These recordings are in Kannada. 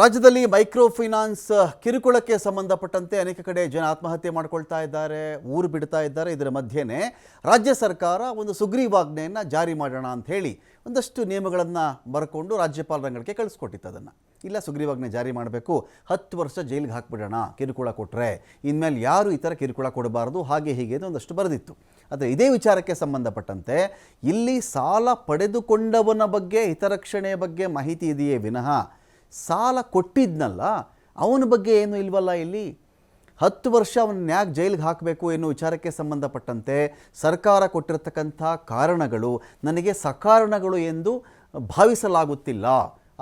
ರಾಜ್ಯದಲ್ಲಿ ಮೈಕ್ರೋ ಫೈನಾನ್ಸ್ ಕಿರುಕುಳಕ್ಕೆ ಸಂಬಂಧಪಟ್ಟಂತೆ ಅನೇಕ ಕಡೆ ಜನ ಆತ್ಮಹತ್ಯೆ ಮಾಡ್ಕೊಳ್ತಾ ಇದ್ದಾರೆ, ಊರು ಬಿಡ್ತಾ ಇದ್ದಾರೆ. ಇದರ ಮಧ್ಯೆನೇ ರಾಜ್ಯ ಸರ್ಕಾರ ಒಂದು ಸುಗ್ರೀವಾಜ್ಞೆಯನ್ನು ಜಾರಿ ಮಾಡೋಣ ಅಂತ ಹೇಳಿ ಒಂದಷ್ಟು ನಿಯಮಗಳನ್ನು ಬರ್ಕೊಂಡು ರಾಜ್ಯಪಾಲರಂಗಳಿಗೆ ಕಳಿಸ್ಕೊಟ್ಟಿತ್ತು ಅದನ್ನು. ಇಲ್ಲ, ಸುಗ್ರೀವಾಜ್ಞೆ ಜಾರಿ ಮಾಡಬೇಕು, ಹತ್ತು ವರ್ಷ ಜೈಲಿಗೆ ಹಾಕ್ಬಿಡೋಣ, ಕಿರುಕುಳ ಕೊಟ್ಟರೆ ಇನ್ಮೇಲೆ ಯಾರು ಈ ಥರ ಕಿರುಕುಳ ಕೊಡಬಾರ್ದು, ಹಾಗೆ ಹೀಗೆ ಅಂತ ಒಂದಷ್ಟು ಬರೆದಿತ್ತು. ಆದರೆ ಇದೇ ವಿಚಾರಕ್ಕೆ ಸಂಬಂಧಪಟ್ಟಂತೆ ಇಲ್ಲಿ ಸಾಲ ಪಡೆದುಕೊಂಡವನ ಬಗ್ಗೆ ಹಿತರಕ್ಷಣೆಯ ಬಗ್ಗೆ ಮಾಹಿತಿ ಇದೆಯೇ ವಿನಃ ಸಾಲ ಕೊಟ್ಟಿದ್ನಲ್ಲ, ಅವನ ಬಗ್ಗೆ ಏನು ಇಲ್ವಲ್ಲ ಇಲ್ಲಿ? ಹತ್ತು ವರ್ಷ ಅವನ ಯಾಕೆ ಜೈಲಿಗೆ ಹಾಕಬೇಕು ಎನ್ನುವ ವಿಚಾರಕ್ಕೆ ಸಂಬಂಧಪಟ್ಟಂತೆ ಸರ್ಕಾರ ಕೊಟ್ಟಿರತಕ್ಕಂಥ ಕಾರಣಗಳು ನನಗೆ ಸಕಾರಣಗಳು ಎಂದು ಭಾವಿಸಲಾಗುತ್ತಿಲ್ಲ.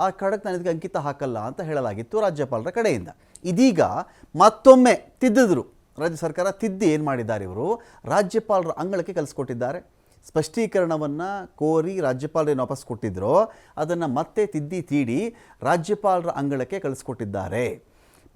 ಆ ಕಾರಣಕ್ಕೆ ನನಗೆ ಅಂಕಿತ ಹಾಕಲ್ಲ ಅಂತ ಹೇಳಲಾಗಿತ್ತು ರಾಜ್ಯಪಾಲರ ಕಡೆಯಿಂದ. ಇದೀಗ ಮತ್ತೊಮ್ಮೆ ತಿದ್ದಿದ್ರು. ರಾಜ್ಯ ಸರ್ಕಾರ ತಿದ್ದಿ ಏನು ಮಾಡಿದ್ದಾರೆ ಇವರು? ರಾಜ್ಯಪಾಲರ ಅಂಗಳಕ್ಕೆ ಕಲಿಸ್ಕೊಟ್ಟಿದ್ದಾರೆ. ಸ್ಪಷ್ಟೀಕರಣವನ್ನು ಕೋರಿ ರಾಜ್ಯಪಾಲರೇನು ವಾಪಸ್ ಕೊಟ್ಟಿದ್ರೋ. ಅದನ್ನು ಮತ್ತೆ ತಿದ್ದಿ ತೀಡಿ ರಾಜ್ಯಪಾಲರ ಅಂಗಳಕ್ಕೆ ಕಳಿಸ್ಕೊಟ್ಟಿದ್ದಾರೆ.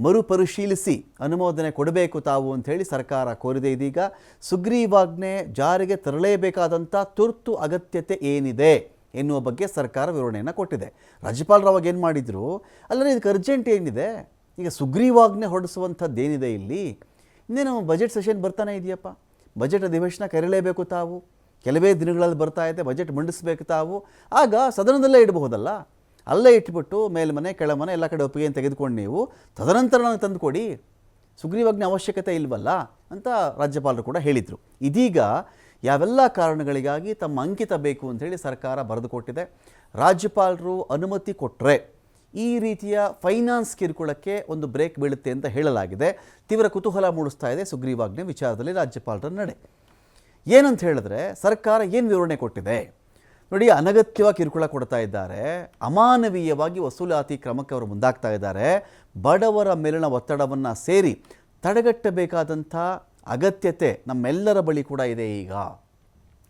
ಮರುಪರಿಶೀಲಿಸಿ ಅನುಮೋದನೆ ಕೊಡಬೇಕು ತಾವು ಅಂಥೇಳಿ ಸರ್ಕಾರ ಕೋರಿದೆ ಇದೀಗ. ಸುಗ್ರೀವಾಜ್ಞೆ ಜಾರಿಗೆ ತರಲೇಬೇಕಾದಂಥ ತುರ್ತು ಅಗತ್ಯತೆ ಏನಿದೆ ಎನ್ನುವ ಬಗ್ಗೆ ಸರ್ಕಾರ ವಿವರಣೆಯನ್ನು ಕೊಟ್ಟಿದೆ. ರಾಜ್ಯಪಾಲರು ಅವಾಗ ಏನು ಮಾಡಿದರು? ಅಲ್ಲದೆ ಇದಕ್ಕೆ ಅರ್ಜೆಂಟ್ ಏನಿದೆ? ಈಗ ಸುಗ್ರೀವಾಜ್ಞೆ ಹೊರಡಿಸುವಂಥದ್ದೇನಿದೆ ಇಲ್ಲಿ? ಇನ್ನೇನು ಬಜೆಟ್ ಸೆಷನ್ ಬರ್ತಾನೆ ಇದೆಯಪ್ಪ? ಬಜೆಟ್ ಅಧಿವೇಶನ ಕರೆಯಲೇಬೇಕು ತಾವು? ಕೆಲವೇ ದಿನಗಳಲ್ಲಿ ಬರ್ತಾ ಇದೆ, ಬಜೆಟ್ ಮಂಡಿಸಬೇಕು ತಾವು. ಆಗ ಸದನದಲ್ಲೇ ಇಡಬಹುದಲ್ಲ? ಅಲ್ಲೇ ಇಟ್ಬಿಟ್ಟು ಮೇಲ್ಮನೆ ಕೆಳಮನೆ ಎಲ್ಲ ಕಡೆ ಒಪ್ಪಿಗೆ ತೆಗೆದುಕೊಂಡು ನೀವು ತದನಂತರ ನನಗೆ ತಂದುಕೊಡಿ ಸುಗ್ರೀವಾಜ್ಞೆ ಅವಶ್ಯಕತೆ ಇಲ್ವಲ್ಲ ಅಂತ ರಾಜ್ಯಪಾಲರು ಕೂಡ ಹೇಳಿದರು. ಇದೀಗ ಯಾವೆಲ್ಲ ಕಾರಣಗಳಿಗಾಗಿ ತಮ್ಮ ಅಂಕಿತ ಬೇಕು ಅಂಥೇಳಿ ಸರ್ಕಾರ ಬರೆದುಕೊಟ್ಟಿದೆ ರಾಜ್ಯಪಾಲರು ಅನುಮತಿ ಕೊಟ್ಟರೆ ಈ ರೀತಿಯ ಫೈನಾನ್ಸ್ ಕಿರುಕುಳಕ್ಕೆ ಒಂದು ಬ್ರೇಕ್ ಬೀಳುತ್ತೆ ಅಂತ ಹೇಳಲಾಗಿದೆ. ತೀವ್ರ ಕುತೂಹಲ ಮೂಡಿಸ್ತಾ ಇದೆ ಸುಗ್ರೀವಾಜ್ಞೆ ವಿಚಾರದಲ್ಲಿ ರಾಜ್ಯಪಾಲರ ನಡೆ. ಏನಂತ ಹೇಳಿದ್ರೆ ಸರ್ಕಾರ ಏನು ವಿವರಣೆ ಕೊಟ್ಟಿದೆ? ನೋಡಿ, ಅನಗತ್ಯವಾಗಿ ಕಿರುಕುಳ ಕೊಡ್ತಾ ಇದ್ದಾರೆ. ಅಮಾನವೀಯವಾಗಿ ವಸೂಲಾತಿ ಕ್ರಮಕ್ಕೆ ಅವರು ಮುಂದಾಗ್ತಾ ಇದ್ದಾರೆ. ಬಡವರ ಮೇಲಿನ ಒತ್ತಡವನ್ನು ಸೇರಿ ತಡೆಗಟ್ಟಬೇಕಾದಂಥ ಅಗತ್ಯತೆ ನಮ್ಮೆಲ್ಲರ ಬಳಿ ಕೂಡ ಇದೆ ಈಗ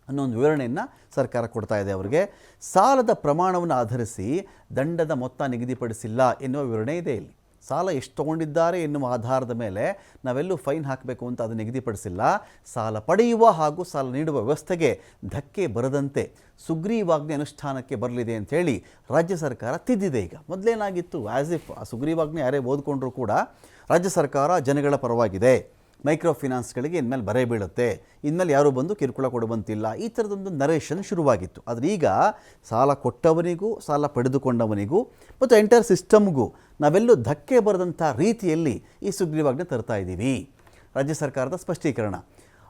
ಅನ್ನೋ ಒಂದು ವಿವರಣೆಯನ್ನು ಸರ್ಕಾರ ಕೊಡ್ತಾ ಇದೆ ಅವರಿಗೆ. ಸಾಲದ ಪ್ರಮಾಣವನ್ನು ಆಧರಿಸಿ ದಂಡದ ಮೊತ್ತ ನಿಗದಿಪಡಿಸಿಲ್ಲ ಎನ್ನುವ ವಿವರಣೆ ಇದೆ ಇಲ್ಲಿ. ಸಾಲ ಎಷ್ಟು ತಗೊಂಡಿದ್ದಾರೆ ಎನ್ನುವ ಆಧಾರದ ಮೇಲೆ ನಾವೆಲ್ಲೂ ಫೈನ್ ಹಾಕಬೇಕು ಅಂತ ಅದು ನಿಗದಿಪಡಿಸಿಲ್ಲ. ಸಾಲ ಪಡೆಯುವ ಹಾಗೂ ಸಾಲ ನೀಡುವ ವ್ಯವಸ್ಥೆಗೆ ಧಕ್ಕೆ ಬರದಂತೆ ಸುಗ್ರೀವಾಜ್ಞೆ ಅನುಷ್ಠಾನಕ್ಕೆ ಬರಲಿದೆ ಅಂಥೇಳಿ ರಾಜ್ಯ ಸರ್ಕಾರ ತಿದ್ದಿದೆ ಈಗ. ಮೊದಲೇನಾಗಿತ್ತು? ಆ್ಯಸ್ ಇಫ್ ಆ ಸುಗ್ರೀವಾಜ್ಞೆ ಯಾರೇ ಓದ್ಕೊಂಡ್ರೂ ಕೂಡ ರಾಜ್ಯ ಸರ್ಕಾರ ಜನಗಳ ಪರವಾಗಿದೆ. ಮೈಕ್ರೋ ಫಿನಾನ್ಸ್ಗಳಿಗೆ ಇನ್ಮೇಲೆ ಬರೆ ಬೀಳುತ್ತೆ. ಇನ್ಮೇಲೆ ಯಾರೂ ಬಂದು ಕಿರುಕುಳ ಕೊಡುವಂತಿಲ್ಲ. ಈ ಥರದೊಂದು ನರೇಷನ್ ಶುರುವಾಗಿತ್ತು. ಆದರೆ ಈಗ ಸಾಲ ಕೊಟ್ಟವನಿಗೂ, ಸಾಲ ಪಡೆದುಕೊಂಡವನಿಗೂ, ಮತ್ತು ಎಂಟೈರ್ ಸಿಸ್ಟಮ್ಗೂ ನಾವೆಲ್ಲೂ ಧಕ್ಕೆ ಬರದಂಥ ರೀತಿಯಲ್ಲಿ ಈ ಸುಗ್ರೀವಾಜ್ಞೆ ತರ್ತಾ ಇದ್ದೀವಿ. ರಾಜ್ಯ ಸರ್ಕಾರದ ಸ್ಪಷ್ಟೀಕರಣ.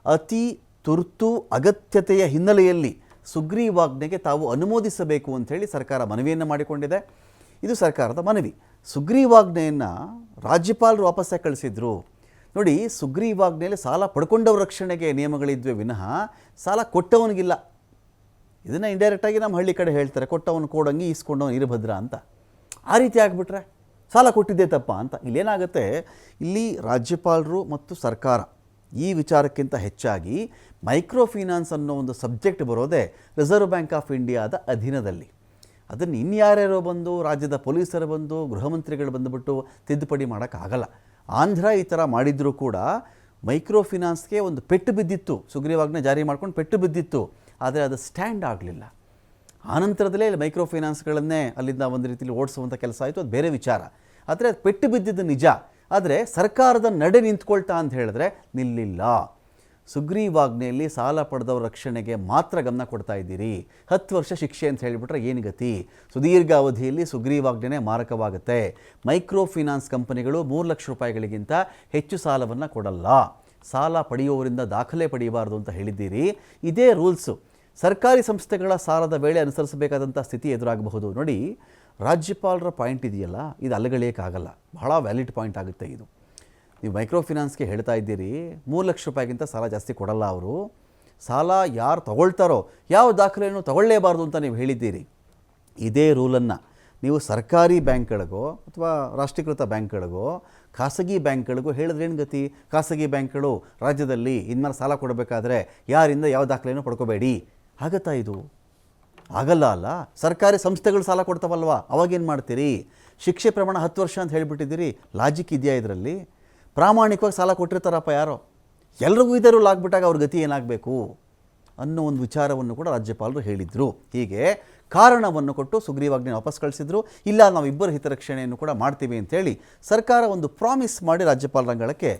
ಅತಿ ತುರ್ತು ಅಗತ್ಯತೆಯ ಹಿನ್ನೆಲೆಯಲ್ಲಿ ಸುಗ್ರೀವಾಜ್ಞೆಗೆ ತಾವು ಅನುಮೋದಿಸಬೇಕು ಅಂಥೇಳಿ ಸರ್ಕಾರ ಮನವಿಯನ್ನು ಮಾಡಿಕೊಂಡಿದೆ. ಇದು ಸರ್ಕಾರದ ಮನವಿ. ಸುಗ್ರೀವಾಜ್ಞೆಯನ್ನು ರಾಜ್ಯಪಾಲರು ವಾಪಸ್ಸಾಗಿ ಕಳಿಸಿದ್ರು. ನೋಡಿ, ಸುಗ್ರೀವಾಜ್ಞೆಯಲ್ಲಿ ಸಾಲ ಪಡ್ಕೊಂಡವ್ರ ರಕ್ಷಣೆಗೆ ನಿಯಮಗಳಿದ್ವೆ ವಿನಃ ಸಾಲ ಕೊಟ್ಟವನಿಗಿಲ್ಲ. ಇದನ್ನು ಇಂಡೈರೆಕ್ಟಾಗಿ ನಮ್ಮ ಹಳ್ಳಿ ಕಡೆ ಹೇಳ್ತಾರೆ, ಕೊಟ್ಟವನು ಕೊಡಂಗಿ, ಈಸ್ಕೊಂಡವನು ಇರಭದ್ರ ಅಂತ. ಆ ರೀತಿ ಆಗಿಬಿಟ್ರೆ ಸಾಲ ಕೊಟ್ಟಿದ್ದೆ ತಪ್ಪ ಅಂತ. ಇಲ್ಲೇನಾಗುತ್ತೆ, ಇಲ್ಲಿ ರಾಜ್ಯಪಾಲರು ಮತ್ತು ಸರ್ಕಾರ ಈ ವಿಚಾರಕ್ಕಿಂತ ಹೆಚ್ಚಾಗಿ ಮೈಕ್ರೋ ಫೈನಾನ್ಸ್ ಅನ್ನೋ ಒಂದು ಸಬ್ಜೆಕ್ಟ್ ಬರೋದೇ ರಿಸರ್ವ್ ಬ್ಯಾಂಕ್ ಆಫ್ ಇಂಡಿಯಾದ ಅಧೀನದಲ್ಲಿ. ಅದನ್ನು ಇನ್ಯಾರ್ಯಾರೋ ಬಂದು, ರಾಜ್ಯದ ಪೊಲೀಸರು ಬಂದು ಗೃಹ ಮಂತ್ರಿಗಳು ಬಂದುಬಿಟ್ಟು ತಿದ್ದುಪಡಿ ಮಾಡೋಕ್ಕಾಗಲ್ಲ. ಆಂಧ್ರ ಈ ಥರ ಮಾಡಿದರೂ ಕೂಡ ಮೈಕ್ರೋ ಫಿನಾನ್ಸ್ಗೆ ಒಂದು ಪೆಟ್ಟು ಬಿದ್ದಿತ್ತು. ಸುಗ್ರೀವಾಜ್ಞೆ ಜಾರಿ ಮಾಡ್ಕೊಂಡು ಪೆಟ್ಟು ಬಿದ್ದಿತ್ತು. ಆದರೆ ಅದು ಸ್ಟ್ಯಾಂಡ್ ಆಗಲಿಲ್ಲ. ಆನಂತರದಲ್ಲೇ ಮೈಕ್ರೋ ಫೈನಾನ್ಸ್ಗಳನ್ನೇ ಅಲ್ಲಿಂದ ಒಂದು ರೀತಿಯಲ್ಲಿ ಓಡಿಸುವಂಥ ಕೆಲಸ ಆಯಿತು. ಅದು ಬೇರೆ ವಿಚಾರ. ಆದರೆ ಅದು ಪೆಟ್ಟು ಬಿದ್ದಿದ್ದು ನಿಜ. ಆದರೆ ಸರ್ಕಾರದ ನಡೆ ನಿಂತ್ಕೊಳ್ತಾ ಅಂತ ಹೇಳಿದ್ರೆ ನಿಲ್ಲಿಲ್ಲ. ಸುಗ್ರೀವಾಜ್ಞೆಯಲ್ಲಿ ಸಾಲ ಪಡೆದವರ ರಕ್ಷಣೆಗೆ ಮಾತ್ರ ಗಮನ ಕೊಡ್ತಾ ಇದ್ದೀರಿ. ಹತ್ತು ವರ್ಷ ಶಿಕ್ಷೆ ಅಂತ ಹೇಳಿಬಿಟ್ರೆ ಏನು ಗತಿ? ಸುದೀರ್ಘ ಅವಧಿಯಲ್ಲಿ ಸುಗ್ರೀವಾಜ್ಞೆನೇ ಮಾರಕವಾಗುತ್ತೆ. ಮೈಕ್ರೋ ಫಿನಾನ್ಸ್ ಕಂಪನಿಗಳು ಮೂರು ಲಕ್ಷ ರೂಪಾಯಿಗಳಿಗಿಂತ ಹೆಚ್ಚು ಸಾಲವನ್ನು ಕೊಡಲ್ಲ. ಸಾಲ ಪಡೆಯುವವರಿಂದ ದಾಖಲೆ ಪಡೆಯಬಾರದು ಅಂತ ಹೇಳಿದ್ದೀರಿ. ಇದೇ ರೂಲ್ಸು. ಸರ್ಕಾರಿ ಸಂಸ್ಥೆಗಳ ಸಾಲದ ವೇಳೆ ಅನುಸರಿಸಬೇಕಾದಂಥ ಸ್ಥಿತಿ ಎದುರಾಗಬಹುದು. ನೋಡಿ, ರಾಜ್ಯಪಾಲರ ಪಾಯಿಂಟ್ ಇದೆಯಲ್ಲ, ಇದು ಅಲ್ಲಗಳೇಕಾಗಲ್ಲ ಬಹಳ ವ್ಯಾಲಿಡ್ ಪಾಯಿಂಟ್ ಆಗುತ್ತೆ ಇದು. ನೀವು ಮೈಕ್ರೋ ಫಿನಾನ್ಸ್ಗೆ ಹೇಳ್ತಾ ಇದ್ದೀರಿ, ಮೂರು ಲಕ್ಷ ರೂಪಾಯಿಗಿಂತ ಸಾಲ ಜಾಸ್ತಿ ಕೊಡಲ್ಲ ಅವರು. ಸಾಲ ಯಾರು ತಗೊಳ್ತಾರೋ, ಯಾವ ದಾಖಲೆಯನ್ನು ತಗೊಳ್ಳೇಬಾರ್ದು ಅಂತ ನೀವು ಹೇಳಿದ್ದೀರಿ. ಇದೇ ರೂಲನ್ನು ನೀವು ಸರ್ಕಾರಿ ಬ್ಯಾಂಕ್ಗಳಿಗೋ ಅಥವಾ ರಾಷ್ಟ್ರೀಕೃತ ಬ್ಯಾಂಕ್ಗಳಿಗೋ, ಖಾಸಗಿ ಬ್ಯಾಂಕ್ಗಳಿಗೂ ಹೇಳಿದ್ರೆ ಏನು ಗತಿ? ಖಾಸಗಿ ಬ್ಯಾಂಕ್ಗಳು ರಾಜ್ಯದಲ್ಲಿ ಇನ್ಮೇಲೆ ಸಾಲ ಕೊಡಬೇಕಾದ್ರೆ ಯಾರಿಂದ ಯಾವ ದಾಖಲೆಯನ್ನು ಪಡ್ಕೋಬೇಡಿ? ಆಗತ್ತಾ ಇದು? ಆಗಲ್ಲ ಅಲ್ಲ? ಸರ್ಕಾರಿ ಸಂಸ್ಥೆಗಳು ಸಾಲ ಕೊಡ್ತಾವಲ್ವಾ? ಅವಾಗೇನು ಮಾಡ್ತೀರಿ? ಶಿಕ್ಷೆ ಪ್ರಮಾಣ ಹತ್ತು ವರ್ಷ ಅಂತ ಹೇಳಿಬಿಟ್ಟಿದ್ದೀರಿ? ಲಾಜಿಕ್ ಇದೆಯಾ ಇದರಲ್ಲಿ? ಪ್ರಾಮಾಣಿಕವಾಗಿ ಸಾಲ ಕೊಟ್ಟಿರ್ತಾರಪ್ಪ ಯಾರೋ. ಎಲ್ರಿಗೂ ಇದೇ ರೂಲ್ ಅವ್ರ ಗತಿ ಏನಾಗಬೇಕು ಅನ್ನೋ ಒಂದು ವಿಚಾರವನ್ನು ಕೂಡ ರಾಜ್ಯಪಾಲರು ಹೇಳಿದರು. ಹೀಗೆ ಕಾರಣವನ್ನು ಕೊಟ್ಟು ಸುಗ್ರೀವಾಜ್ಞೆ ವಾಪಸ್ ಕಳಿಸಿದ್ರು. ಇಲ್ಲ, ನಾವು ಇಬ್ಬರ ಹಿತರಕ್ಷಣೆಯನ್ನು ಕೂಡ ಮಾಡ್ತೀವಿ ಅಂತೇಳಿ ಸರ್ಕಾರ ಒಂದು ಪ್ರಾಮಿಸ್ ಮಾಡಿ ರಾಜ್ಯಪಾಲರಂಗಳಕ್ಕೆ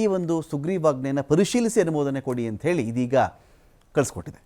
ಈ ಒಂದು ಸುಗ್ರೀವಾಜ್ಞೆಯನ್ನು ಪರಿಶೀಲಿಸಿ ಅನುಮೋದನೆ ಕೊಡಿ ಅಂತ ಹೇಳಿ ಇದೀಗ ಕಳಿಸ್ಕೊಟ್ಟಿದೆ.